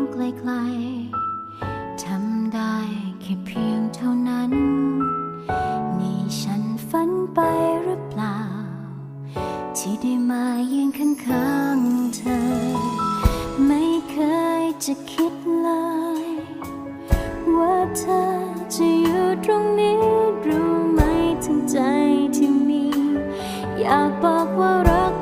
งไกลๆทำได้แค่เพียงเท่านั้น นี่ฉันฝันไปหรือเปล่า ที่ได้มายืนข้างๆเธอ ไม่เคยจะคิดเลย ว่าเธอจะอยู่ตรงนี้รู้ไหมถึงใจที่มี อยากบอกว่ารัก